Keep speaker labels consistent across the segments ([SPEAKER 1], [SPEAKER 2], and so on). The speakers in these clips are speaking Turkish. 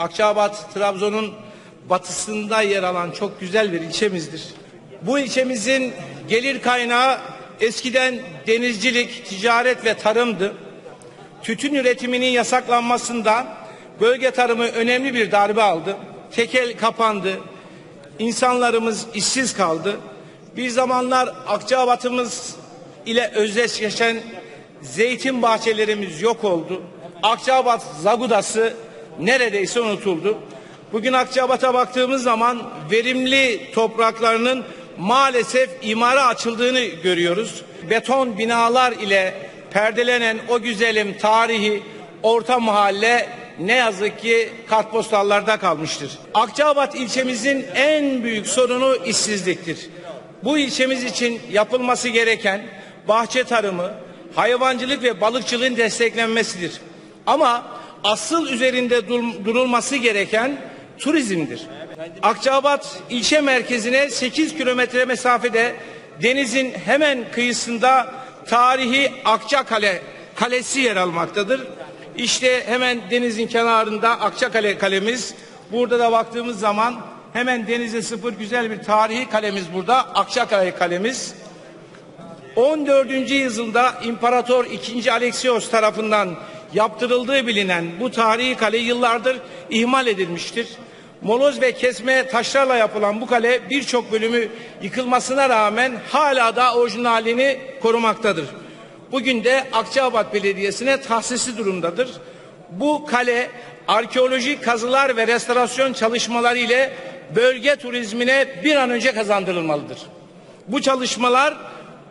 [SPEAKER 1] Akçabat, Trabzon'un batısında yer alan çok güzel bir ilçemizdir. Bu ilçemizin gelir kaynağı eskiden denizcilik, ticaret ve tarımdı. Tütün üretiminin yasaklanmasında bölge tarımı önemli bir darbe aldı. Tekel kapandı. İnsanlarımız işsiz kaldı. Bir zamanlar Akçabat'ımız ile özdeşleşen zeytin bahçelerimiz yok oldu. Akçabat Zagudası neredeyse unutuldu. Bugün Akçabat'a baktığımız zaman verimli topraklarının maalesef imara açıldığını görüyoruz. Beton binalar ile perdelenen o güzelim tarihi orta mahalle ne yazık ki kartpostallarda kalmıştır. Akçabat ilçemizin en büyük sorunu işsizliktir. Bu ilçemiz için yapılması gereken bahçe tarımı, hayvancılık ve balıkçılığın desteklenmesidir. Ama asıl üzerinde dur- durulması gereken turizmdir. Akçabat ilçe merkezine 8 kilometre mesafede denizin hemen kıyısında tarihi Akçakale Kalesi yer almaktadır. İşte hemen denizin kenarında Akçakale kalemiz. Burada da baktığımız zaman hemen denize sıfır güzel bir tarihi kalemiz burada. Akçakale kalemiz. 14. yüzyılda İmparator II. Alexios tarafından yaptırıldığı bilinen bu tarihi kale yıllardır ihmal edilmiştir. Moloz ve kesme taşlarla yapılan bu kale birçok bölümü yıkılmasına rağmen hala da orijinalini korumaktadır. Bugün de Akçabat Belediyesi'ne tahsisli durumdadır. Bu kale arkeolojik kazılar ve restorasyon çalışmaları ile bölge turizmine bir an önce kazandırılmalıdır. Bu çalışmalar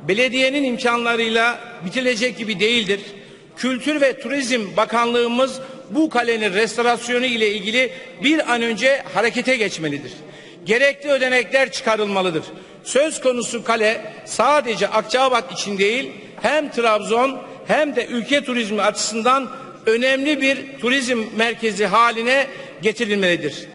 [SPEAKER 1] belediyenin imkanlarıyla bitirecek gibi değildir. Kültür ve Turizm Bakanlığımız bu kalenin restorasyonu ile ilgili bir an önce harekete geçmelidir. Gerekli ödenekler çıkarılmalıdır. Söz konusu kale sadece Akçabat için değil hem Trabzon hem de ülke turizmi açısından önemli bir turizm merkezi haline getirilmelidir.